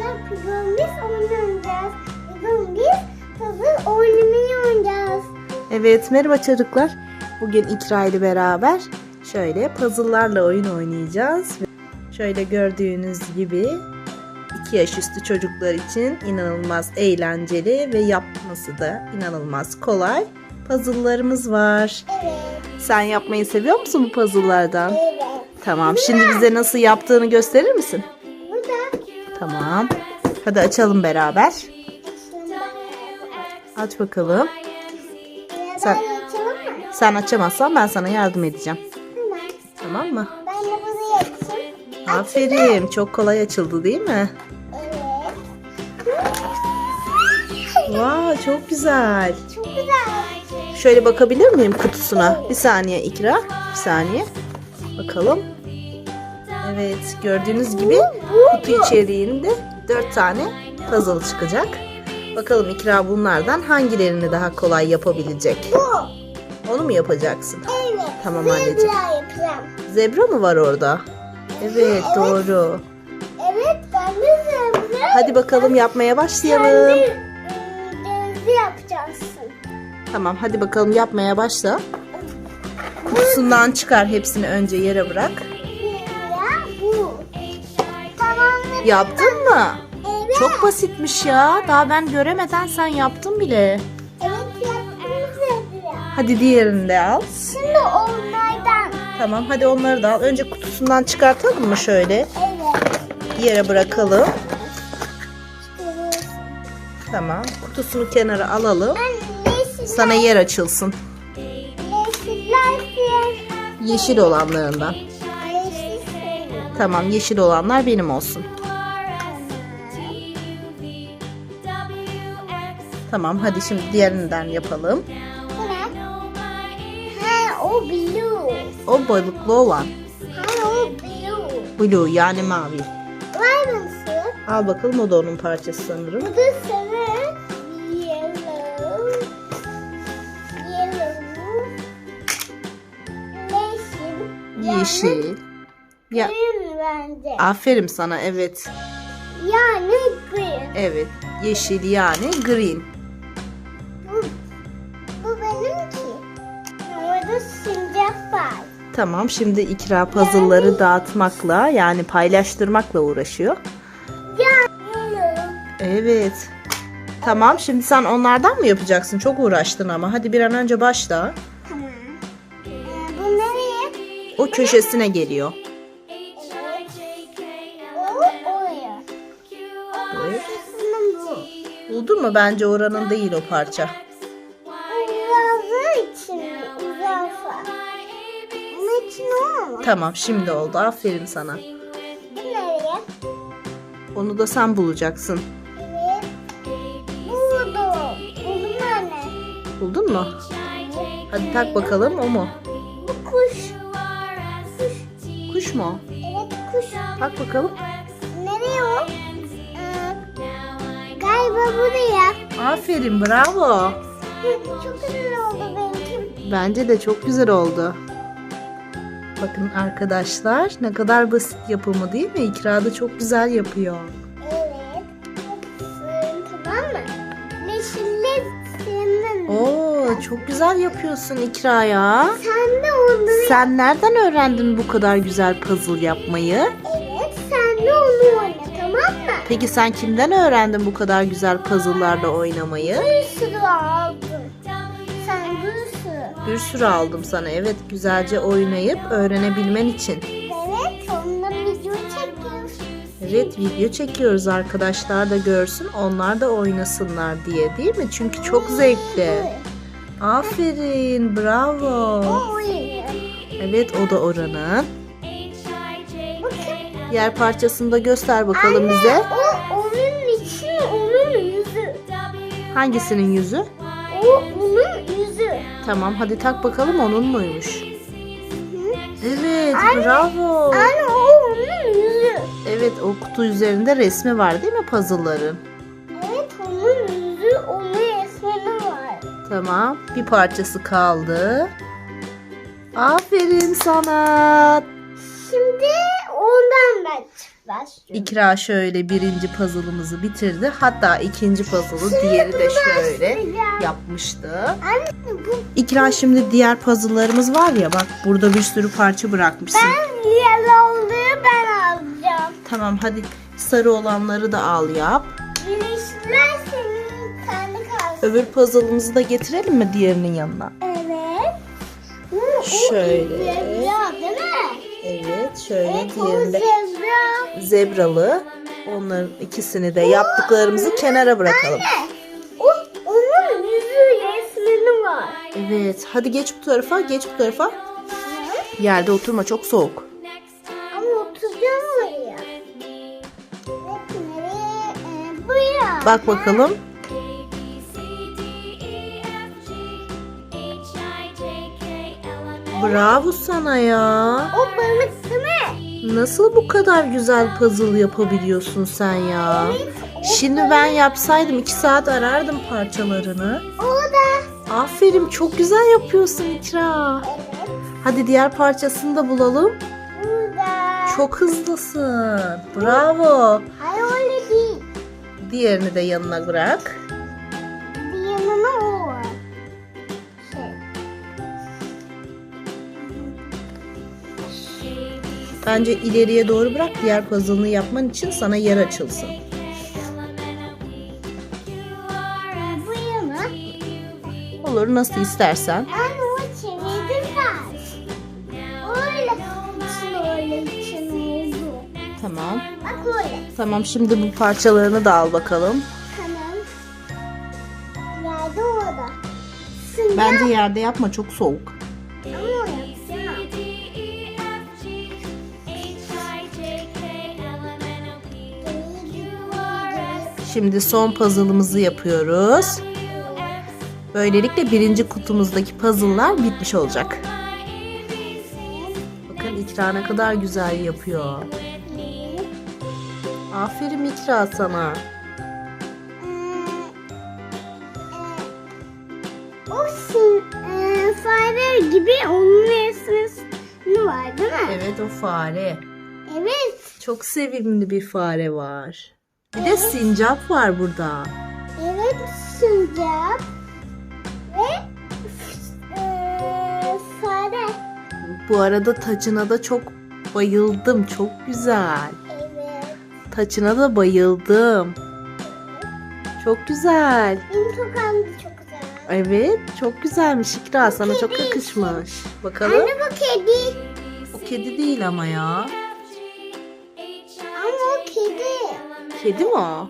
arkadaşlar biz oynayacağız. Bugün biz puzzle oynamayı oynayacağız. Evet merhaba çocuklar. Bugün İkra ile beraber şöyle puzzle'larla oyun oynayacağız. Şöyle gördüğünüz gibi 2 yaş üstü çocuklar için inanılmaz eğlenceli ve yapması da inanılmaz kolay puzzle'larımız var. Evet. Sen yapmayı seviyor musun bu puzzle'lardan? Evet. Tamam şimdi bize nasıl yaptığını gösterir misin? Tamam. Hadi açalım beraber. Aç bakalım. Sen- Sen... açamazsan ben sana yardım edeceğim. Tamam. Mı? Ben de bunu açayım. Aferin. Çok kolay açıldı değil mi? Evet. Vay çok güzel. Çok güzel. Şöyle bakabilir miyim kutusuna? Bir saniye İkra. Bir saniye. Bakalım. Evet gördüğünüz gibi kutu içeriğinde 4 tane puzzle çıkacak. Bakalım İkra bunlardan hangilerini daha kolay yapabilecek? Bu. Onu mu yapacaksın? Evet. Tamam Zebra anneciğim. yapacağım. Zebra mı var orada? Evet doğru. Evet ben de zebra. Hadi bakalım yapmaya başlayalım. Kendi ıı, yapacaksın. Tamam hadi bakalım yapmaya başla. Kutusundan çıkar hepsini önce yere bırak. Yaptın mı? Evet. Çok basitmiş ya. Daha ben göremeden sen yaptın bile. Evet yaptım. Hadi diğerini de al. Şimdi onlardan. Tamam hadi onları da al. Önce kutusundan çıkartalım mı şöyle? Evet. Yere bırakalım. Tamam. Kutusunu kenara alalım. Sana yer açılsın. Yeşil olanlarından. Yeşil. Tamam yeşil olanlar benim olsun. Tamam hadi şimdi diğerinden yapalım. Ne? Ha o blue. O balıklı olan. Ha o blue. Blue yani mavi. Var mısın? Al bakalım o da onun parçası sanırım. Bu da sarı. Yellow. Yellow. Yeşil. Yeşil. Ya Green bence. aferin sana evet. Yani green. Evet yeşil yani green. Tamam şimdi ikra puzzle'ları dağıtmakla yani paylaştırmakla uğraşıyor. Evet. Tamam şimdi sen onlardan mı yapacaksın? Çok uğraştın ama. Hadi bir an önce başla. Tamam. Ee, bu nereye? O köşesine geliyor. O oraya. Evet. Buldun mu? Bence oranın değil o parça. Tamam şimdi oldu. Aferin sana. Nereye? Onu da sen bulacaksın. Evet. Buldum. Buldum anne. Buldun mu? Hadi tak bakalım o mu? Bu kuş. Kuş. Kuş mu? Evet kuş. Tak bakalım. Nereye o? Ee, galiba buraya. Aferin bravo. Çok güzel oldu benimki. Bence de çok güzel oldu. Bakın arkadaşlar ne kadar basit yapımı değil mi? İkra da çok güzel yapıyor. Evet. Tamam mı? Yeşilli senin. Oo çok güzel yapıyorsun İkra ya. Sen de onları Sen nereden öğrendin bu kadar güzel puzzle yapmayı? Evet sen de onu oyna tamam mı? Peki sen kimden öğrendin bu kadar güzel puzzle'larla oynamayı? Bir sürü aldım. Bir sürü. Aldım sana. Evet güzelce oynayıp öğrenebilmen için. Evet onunla video çekiyoruz. Evet video çekiyoruz arkadaşlar da görsün onlar da oynasınlar diye değil mi? Çünkü çok zevkli. Aferin bravo. Evet o da oranın. Diğer parçasını da göster bakalım bize. O onun için onun yüzü. Hangisinin yüzü? O onun yüzü. Tamam hadi tak bakalım onun muymuş? Evet bravo. Anne o onun yüzü. Evet o kutu üzerinde resmi var değil mi puzzle'ların? Evet onun yüzü onun resmini var. Tamam bir parçası kaldı. Aferin sana. Başlıyorum. İkra şöyle birinci puzzle'ımızı bitirdi. Hatta ikinci puzzle'ı diğeri de şöyle yapmıştı. İkra şimdi diğer puzzle'larımız var ya bak burada bir sürü parça bırakmışsın. ben yellow'luyu ben alacağım. Tamam hadi sarı olanları da al yap. Yeşiller senin kendi kalsın. Öbür puzzle'ımızı da getirelim mi diğerinin yanına? Evet. Şöyle. Değil mi? Evet şöyle Evet diğerinde. Zebralı. Onların ikisini de yaptıklarımızı kenara bırakalım. O, onun yüzü resmini var. Evet hadi geç bu tarafa geç bu tarafa. Yerde oturma çok soğuk. Ama oturacağım oraya. Evet, nereye? Ee, buraya. Bak bakalım. Bravo sana ya. O balık mi? Nasıl bu kadar güzel puzzle yapabiliyorsun sen ya? Şimdi ben yapsaydım iki saat arardım parçalarını. O da. Aferin çok güzel yapıyorsun İkra. Evet. Hadi diğer parçasını da bulalım. Burada. Çok hızlısın. Bravo. Hayır öyle değil. Diğerini de yanına bırak. Bence ileriye doğru bırak diğer puzzle'ını yapman için sana yer açılsın. Olur nasıl istersen. Tamam. Bak öyle. Tamam şimdi bu parçalarını da al bakalım. Tamam. Yerde orada. Bence yerde yapma çok soğuk. Şimdi son puzzle'ımızı yapıyoruz. Böylelikle birinci kutumuzdaki puzzle'lar bitmiş olacak. Bakın İkra ne kadar güzel yapıyor. Aferin İkra sana. O sin, e, fare gibi onun resmi var değil mi? Evet o fare. Evet. Çok sevimli bir fare var. Bir de sincap var burada. Evet sincap. Ve e, fare. Bu arada tacına da çok bayıldım. Çok güzel. Evet. Taçına da bayıldım. Çok güzel. Benim tokam da çok güzel. Evet, çok güzelmiş İkra. Sana çok kedi yakışmış. Bakalım. Anne bu kedi. O kedi değil ama ya. Kedi mi o?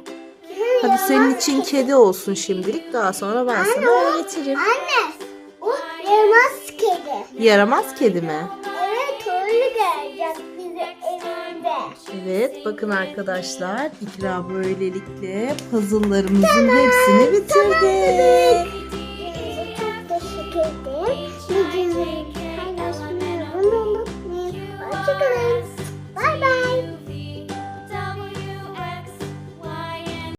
Hadi senin için kedi olsun şimdilik. Daha sonra ben sana öğretirim. Anne o yaramaz kedi. Yaramaz kedi mi? Evet öyle gelecek bize evinde. Evet bakın arkadaşlar ikra böylelikle puzzle'larımızın tamam, hepsini bitirdik. Tamam Çok teşekkür ederim. Videomu paylaşmayı unutmayın. Hoşçakalın.